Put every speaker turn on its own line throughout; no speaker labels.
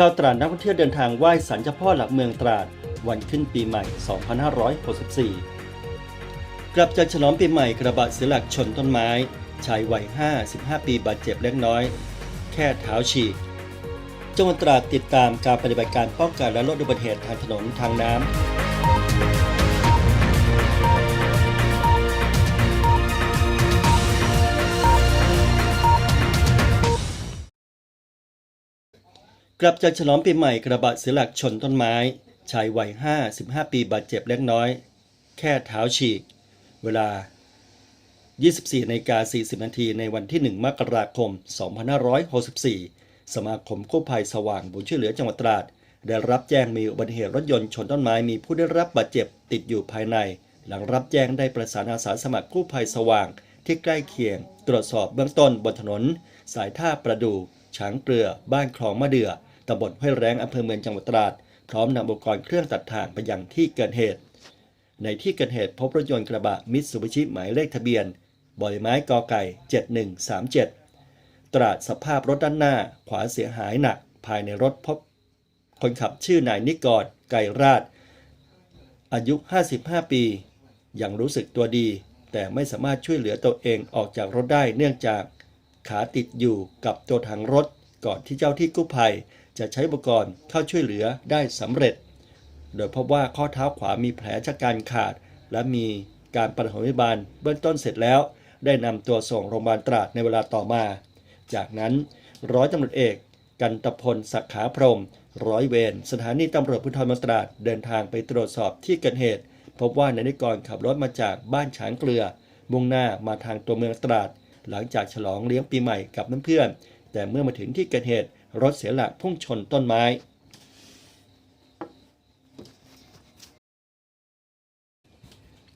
ชาวตราดนักท่องเที่ยวเดินทางไหว้สันเจ้าพ่อหลักเมืองตราด วันขึ้นปีใหม่ 2564 กลับจากฉลองปีใหม่กระบะเสียหลักชนต้นไม้ ชายวัย 55 ปีบาดเจ็บเล็กน้อย แค่เท้าฉีกจังหวัดตราดติดตามการปฏิบัติการป้องกันและลดอุบัติเหตุทางถนนทางน้ำ กลับจากฉลองปีใหม่กระบะเสียหลักชนต้นไม้ ชายวัย 55 ปีบาดเจ็บเล็กน้อย แค่เท้าฉีก เวลา 24นกา40 นาทีในวันที่ 1 มกราคม 2564 สมาคมกู้ภัยสว่างบุญช่วยเหลือจังหวัดตราด ได้รับแจ้งมีอุบัติเหตุรถยนต์ชนต้นไม้มีผู้ได้รับบาดเจ็บติดอยู่ภายใน หลังรับแจ้งได้ประสานอาสาสมัครกู้ภัยสว่าง ที่ใกล้เคียง ตรวจสอบเบื้องต้นบนถนน สายท่าประดูช้างเกลือ บ้านคลองมะเดื่อ ตำบลห้วยแรงอำเภอเมืองจังหวัดตราด พร้อมนำอุปกรณ์เครื่องตัดทางไปยังที่เกิดเหตุ ในที่เกิดเหตุพบรถยนต์กระบะมิตซูบิชิหมายเลขทะเบียนบอยไม้กอไก่ 7137 ตราดสภาพรถด้านหน้าขวาเสียหายหนัก ภายในรถพบ คนขับชื่อนายนิกรไก่ราช อายุ 55 ปี ยังรู้สึกตัวดี แต่ไม่สามารถช่วยเหลือตัวเองออกจากรถได้เนื่องจากขาติดอยู่กับตัวถังรถก่อนที่เจ้าที่กู้ภัย จะใช้อุปกรณ์เข้าช่วยเหลือได้สำเร็จ โดยพบว่าข้อเท้าขวามีแผลชะกันขาด และมีการปฐมพยาบาลเบื้องต้นเสร็จแล้ว ได้นำตัวส่งโรงพยาบาลตราดในเวลาต่อมา จากนั้นร้อยตำรวจเอกกันตพลสักขาพรม ร้อยเวรสถานีตำรวจภูธรมตราดเดินทางไปตรวจสอบที่เกิดเหตุ พบว่านายนิกรขับรถมาจากบ้านฉางเกลือ มุ่งหน้ามาทางตัวเมืองตราด หลังจากฉลองเลี้ยงปีใหม่กับเพื่อนๆแต่เมื่อมาถึงที่เกิดเหตุ รถเสียหลักพุ่งชนต้นไม้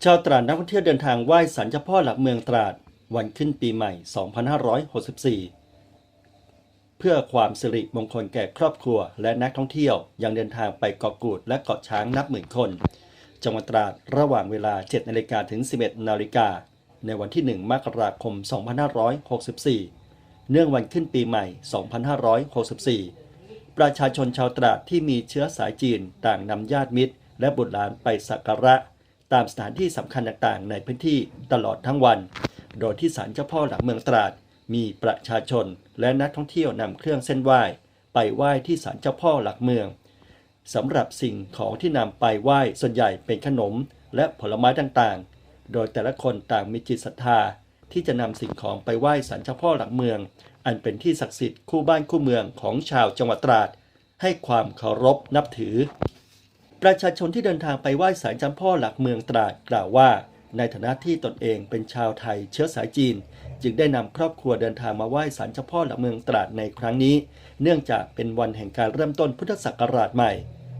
ชาวตราดนักท่องเที่ยวเดินทางไหว้สันเจ้าพ่อหลักเมืองตราด วันขึ้นปีใหม่ 2564 เพื่อความสิริมงคลแก่ครอบครัว และนักท่องเที่ยวยังเดินทางไปเกาะกูดและเกาะช้างนับหมื่นคน จังหวัดตราดระหว่างเวลา 7นาฬิกาถึง 11นาฬิกาในวันที่ 1 มกราคม 2564 เนื่องวันขึ้นปีใหม่ 2564 ประชาชนชาวตราดที่มีเชื้อสายจีนต่างนำญาติมิตร และบุตรหลานไปสักการะ ตามสถานที่สำคัญต่างๆ ในพื้นที่ตลอดทั้งวัน โดยที่ศาลเจ้าพ่อหลักเมืองตราด มีประชาชนและนักท่องเที่ยวนำเครื่องเส้นไหว้ ไปไหว้ที่ศาลเจ้าพ่อหลักเมืองสำหรับสิ่งของที่นำไปไหว้ส่วนใหญ่เป็นขนมและผลไม้ต่างๆ โดยแต่ละคนต่างมีจิตศรัทธา ที่จะนำสิ่งของไปไหว้ศาลเจ้าพ่อหลักเมือง อันเป็นที่ศักดิ์สิทธิ์คู่บ้านคู่เมืองของชาวจังหวัดตราด ให้ความเคารพนับถือ ประชาชนที่เดินทางไปไหว้ศาลเจ้าพ่อหลักเมืองตราดกล่าวว่า ในฐานะที่ตนเองเป็นชาวไทยเชื้อสายจีน จึงได้นำครอบครัวเดินทางมาไหว้ศาลเจ้าพ่อหลักเมืองตราดในครั้งนี้ เนื่องจากเป็นวันแห่งการเริ่มต้นพุทธศักราชใหม่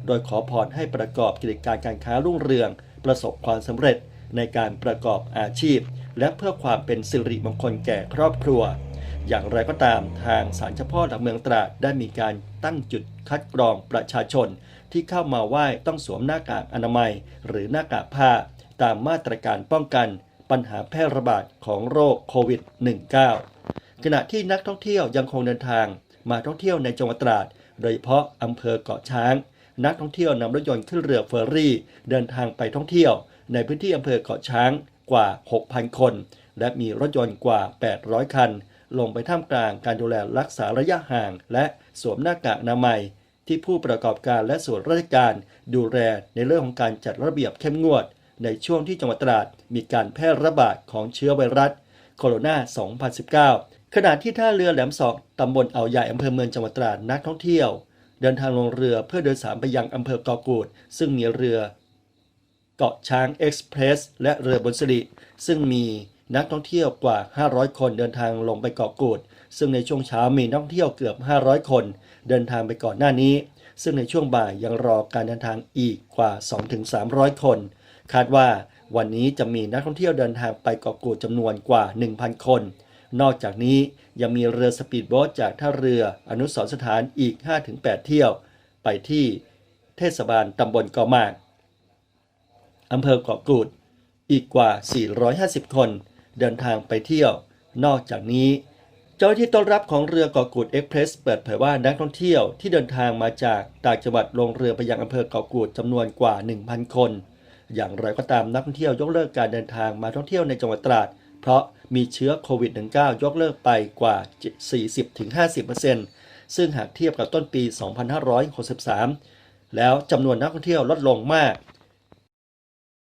โดยขอพรให้ประกอบกิจการการค้ารุ่งเรือง ประสบความสำเร็จในการประกอบอาชีพ และเพื่อความเป็นสิริมงคลแก่ครอบครัว อย่างไรก็ตามทางศาลเจ้าพ่อหลักเมืองตราดได้มีการตั้งจุดคัดกรองประชาชน ที่เข้ามาไหว้ต้องสวมหน้ากากอนามัย หรือหน้ากากผ้า ตามมาตรการป้องกัน ปัญหาแพร่ระบาดของโรคโควิด -19 ขณะที่นักท่องเที่ยวยังคงเดินทาง มาท่องเที่ยวในจังหวัดตราด โดยเฉพาะอำเภอเกาะช้างนักท่องเที่ยวนำรถยนต์ขึ้นเรือเฟอร์รี่ เดินทางไปท่องเที่ยว ในพื้นที่อำเภอเกาะช้าง กว่า 6,000 คน และมีรถยนต์กว่า 800 คัน ลงไปท่ามกลางการดูแลรักษาระยะห่าง และสวมหน้ากากอนามัย ที่ผู้ประกอบการและส่วนราชการดูแลในเรื่องของการจัดระเบียบเข้มงวด ในช่วงที่จังหวัดตราดมีการแพร่ระบาดของเชื้อไวรัสโคโรนา 2019 ขณะที่ท่าเรือแหลมศอกตำบลเอาใหญ่อำเภอเมืองจังหวัดตราดนักท่องเที่ยว เดินทางลงเรือเพื่อโดยสารไปยังอำเภอเกาะกูด ซึ่งมีเรือ เกาะช้างเอ็กซ์เพรสและเรือบนสิริซึ่งมีนักท่องเที่ยวกว่า 500 คนเดินทางลงไปเกาะกูด ซึ่งในช่วงเช้ามีนักท่องเที่ยวเกือบ 500 คน เดินทางไปก่อนหน้านี้ ซึ่งในช่วงบ่ายยังรอการเดินทางอีกกว่า 2-300 คน คาดว่าวันนี้จะมีนักท่องเที่ยวเดินทางไปเกาะกูดจำนวนกว่า 1,000 คน นอกจากนี้ยังมีเรือสปีดโบ๊ทจากท่าเรืออนุสรสถานอีก 5-8 เที่ยว ไปที่เทศบาลตำบลเกาะหมาก อำเภอเกาะกูด อีกกว่า 450 คน เดินทางไปเที่ยว นอกจากนี้ เจ้าหน้าที่ต้อนรับของเรือเกาะกูดเอ็กเพรสเปิดเผยว่านักท่องเที่ยวที่เดินทางมาจากต่างจังหวัดลงเรือไปยังอำเภอเกาะกูดจำนวนกว่า 1,000 คน อย่างไรก็ตามนักท่องเที่ยวยกเลิกการเดินทางมาท่องเที่ยวในจังหวัดตราด เพราะมีเชื้อโควิด -19 ยกเลิกไปกว่า 40-50%ซึ่งหากเทียบกับต้นปี 2563 แล้วจำนวนนักท่องเที่ยวลดลงมาก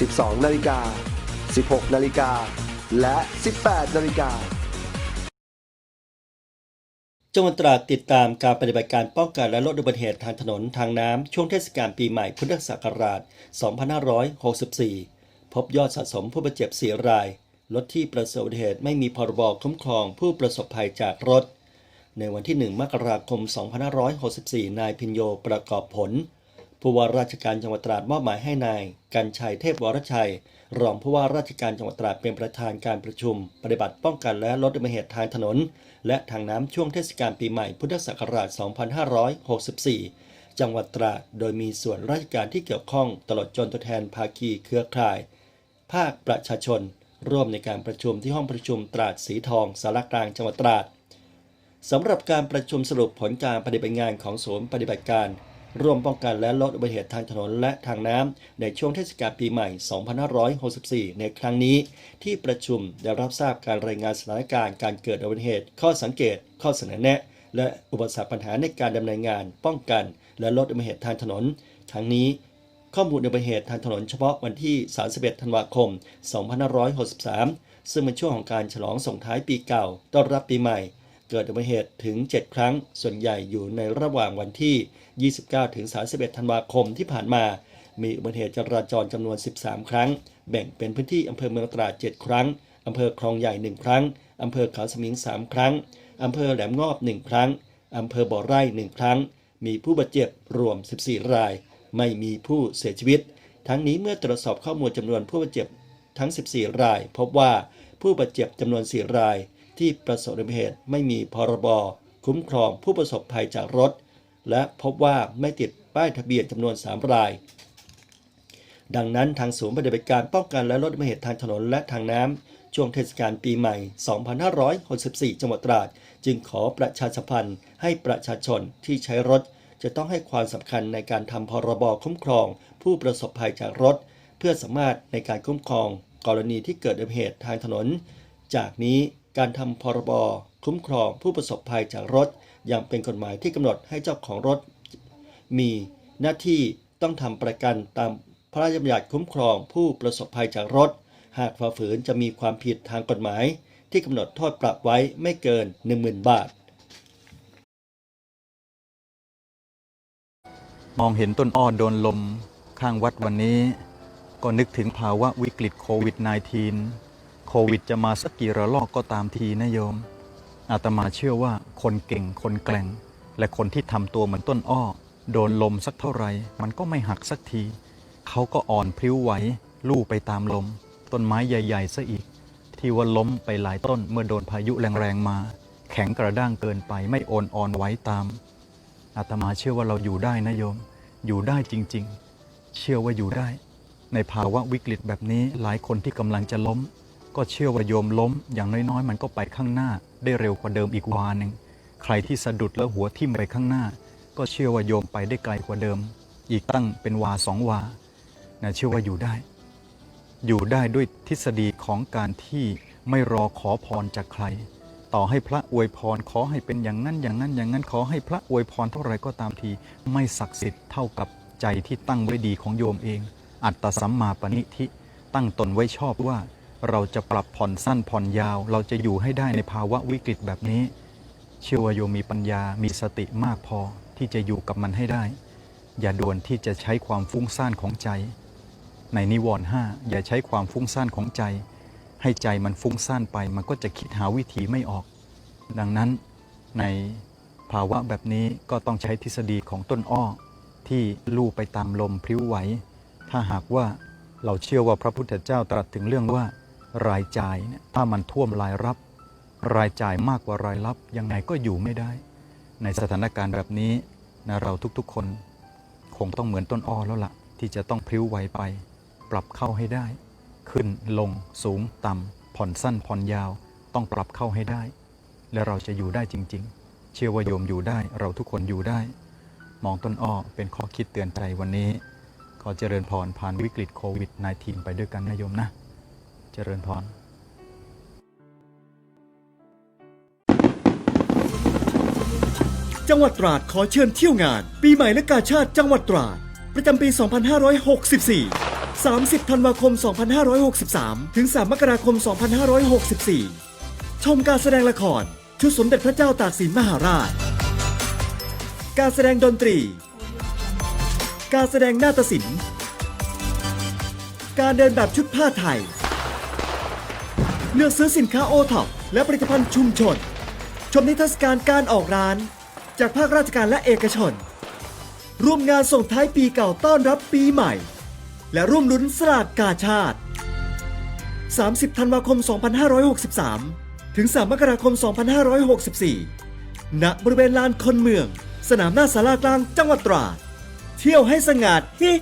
12 นาฬิกา 16 นาฬิกา และ 18 นาฬิกา
จังหวัดตราดติดตามการปฏิบัติการป้องกันและลดอุบัติเหตุทางถนนทางน้ำช่วงเทศกาลปีใหม่พุทธศักราช 2564 พบยอดสะสมผู้บาดเจ็บ 4 ราย รถที่ประสบอุบัติเหตุไม่มีพรบคุ้มครองผู้ประสบภัยจากรถ ในวันที่ 1 มกราคม 2564 นายพิญโยประกอบผล ผู้ว่าราชการจังหวัดตราดมอบหมายให้นายกันชัยเทพวรชัย รองผู้ว่าราชการจังหวัดตราดเป็นประธานการประชุม ปฏิบัติป้องกันและลดอุบัติเหตุทางถนน และทางน้ำช่วงเทศกาลปีใหม่พุทธศักราช 2564 จังหวัดตราดโดยมีส่วนราชการที่เกี่ยวข้องตลอดจนตัวแทนภาคีเครือข่าย ภาคประชาชน ร่วมในการประชุมที่ห้องประชุมตราดสีทองสารกลางจังหวัดตราดสำหรับการประชุมสรุปผลการปฏิบัติงานของศูนย์ปฏิบัติการ ร่วมป้องกันและลดอุบัติเหตุทางถนนและทางน้ำในช่วงเทศกาลปีใหม่ 2564 ในครั้งนี้ ที่ประชุมได้รับทราบการรายงานสถานการณ์การเกิดอุบัติเหตุ ข้อสังเกต ข้อเสนอแนะ และอุปสรรคปัญหาในการดำเนินงาน ป้องกัน และลดอุบัติเหตุทางถนน ทั้งนี้ข้อมูลอุบัติเหตุทางถนนเฉพาะวันที่ 31 ธันวาคม 2563 ซึ่งเป็นช่วงของการฉลองส่งท้ายปีเก่า ต้อนรับปีใหม่ เกิดอุบัติเหตุถึง 7 ครั้ง ส่วนใหญ่อยู่ในระหว่างวันที่ 29 ถึง 31 ธันวาคมที่ผ่านมา มีอุบัติเหตุจราจรจำนวน 13 ครั้ง แบ่งเป็นพื้นที่อำเภอเมืองตราด 7 ครั้งอำเภอคลองใหญ่ 1 ครั้งอำเภอเขาสมิง 3 ครั้งอำเภอแหลมงอบ 1 ครั้งอำเภอบ่อไร่ 1 ครั้ง มีผู้บาดเจ็บรวม 14 ราย ไม่มีผู้เสียชีวิต ทั้งนี้เมื่อตรวจสอบข้อมูลจำนวนผู้บาดเจ็บทั้ง 14 ราย พบว่าผู้บาดเจ็บจำนวน 4 ราย ที่ประสบอุบัติเหตุไม่มีพรบคุ้มครองผู้ประสบภัยจากรถ และพบว่าไม่ติดป้ายทะเบียนจำนวน 3 ราย ดังนั้นทางศูนย์ปฏิบัติการป้องกันและลดอุบัติเหตุทางถนนและทางน้ำช่วงเทศกาลปีใหม่ 2564 จังหวัดตราด จึงขอประชาสัมพันธ์ให้ประชาชนที่ใช้รถ จะต้องให้ความสำคัญในการทำพรบคุ้มครอง ผู้ประสบภัยจากรถ เพื่อสามารถในการคุ้มครอง กรณีที่เกิดอุบัติเหตุทางถนน จากนี้ การทำพรบคุ้มครองผู้ประสบภัยจากรถ ยังเป็นกฎหมายที่กำหนดให้เจ้าของรถ มีหน้าที่ต้องทำประกันตามพระราชบัญญัติคุ้มครองผู้ประสบภัยจากรถ หากฝ่าฝืนจะมีความผิดทางกฎหมาย ที่กำหนดโทษปรับไว้ไม่เกิน 10,000 บาท
มองเห็นต้นอ้อโดนลมข้างวัดวันนี้ ก็นึกถึงภาวะวิกฤตโควิด -19 โควิดจะมาสักกี่ระลอกก็ตามทีนะโยม อาตมาเชื่อว่าคนเก่งคนแกร่ง และคนที่ทำตัวเหมือนต้นอ้อ โดนลมสักเท่าไหร่มันก็ไม่หักสักที เขาก็อ่อนพริ้วไหวลู่ไปตามลม ต้นไม้ใหญ่ๆซะอีก ที่ว่าล้มไปหลายต้นเมื่อโดนพายุแรงๆมา แข็งกระด้างเกินไปไม่โอนอ่อนไหวตาม อาตมาเชื่อว่าเราอยู่ได้นะโยม อยู่ได้จริง ๆ เชื่อว่าอยู่ได้ ในภาวะวิกฤตแบบนี้หลายคนที่กำลังจะล้ม ก็เชื่อว่าโยมล้ม อย่างน้อยๆ มันก็ไปข้างหน้า ได้เร็วกว่าเดิมอีกวาหนึ่งใครที่สะดุดแล้วหัวทิ่มไปข้างหน้า ก็เชื่อว่าโยมไปได้ไกลกว่าเดิม อีกตั้งเป็นวาสองวานะเชื่อว่าอยู่ได้ อยู่ได้ด้วยทฤษฎีของการที่ไม่รอขอพรจากใคร ต่อให้พระอวยพรขอให้เป็นอย่างนั้นอย่างนั้นอย่างนั้นขอให้พระอวยพรเท่าไรก็ตามทีไม่ศักดิ์สิทธิ์เท่ากับใจที่ตั้งไว้ดีของโยมเอง อัตตสัมมาปณิธิตั้งตนไว้ชอบว่า เราจะปรับผ่อนสั้นผ่อนยาว เราจะอยู่ให้ได้ในภาวะวิกฤตแบบนี้ เชื่อว่าโยมมีปัญญามีสติมากพอที่จะอยู่กับมันให้ได้ อย่าด่วนที่จะใช้ความฟุ้งซ่านของใจ ในนิวรณ์ห้าอย่าใช้ความฟุ้งซ่านของใจ ให้ใจมันฟุ้งซ่านไปมันก็จะคิดหาวิธีไม่ออก ดังนั้นในภาวะแบบนี้ก็ต้องใช้ทฤษฎีของต้นอ้อ ที่ลู่ไปตามลมพลิ้วไหว ถ้าหากว่าเราเชื่อว่าพระพุทธเจ้าตรัสถึงเรื่องว่า รายจ่ายเนี่ยถ้ามันท่วมรายรับ รายจ่ายมากกว่ารายรับ ยังไงก็อยู่ไม่ได้ ในสถานการณ์แบบนี้นะเราทุกๆคน คงต้องเหมือนต้นอ้อแล้วละ่ะ ที่จะต้องพลิ้วไหวไป ปรับเข้าให้ได้ ขึ้นลงสูงต่ำผ่อนสั้นผ่อนยาว ต้องปรับเข้าให้ได้ และเราจะอยู่ได้จริง ๆ เชื่อว่าโยมอยู่ได้เราทุกคนอยู่ได้ มองต้นอ้อเป็นข้อคิดเตือนใจวันนี้ขอเจริญพรผ่านวิกฤตโควิด -19 ไปด้วยกันนะโยมนะ เจริญพร
จังหวัดตราดขอเชิญเที่ยวงาน ปีใหม่และกาชาติจังหวัดตราด ประจำปี 2564 30 ธันวาคม 2563 ถึง 3 มกราคม 2564 ชมการแสดงละคร ชุดสมเด็จพระเจ้าตากสินมหาราช การแสดงดนตรี การแสดงนาฏศิลป์ การเดินแบบชุดผ้าไทย เลือกซื้อสินค้าโอท็อปและผลิตภัณฑ์ชุมชน ชมนิทรรศการการออกร้าน จากภาคราชการและเอกชน ร่วมงานส่งท้ายปีเก่าต้อนรับปีใหม่ และร่วมลุ้นสลากกาชาติ 30 ธันวาคม 2563 ถึง 3 มกราคม 2564 ณ บริเวณลานคนเมือง สนามหน้าสารากลางจังหวัดตราด เที่ยวให้สงัดฮิ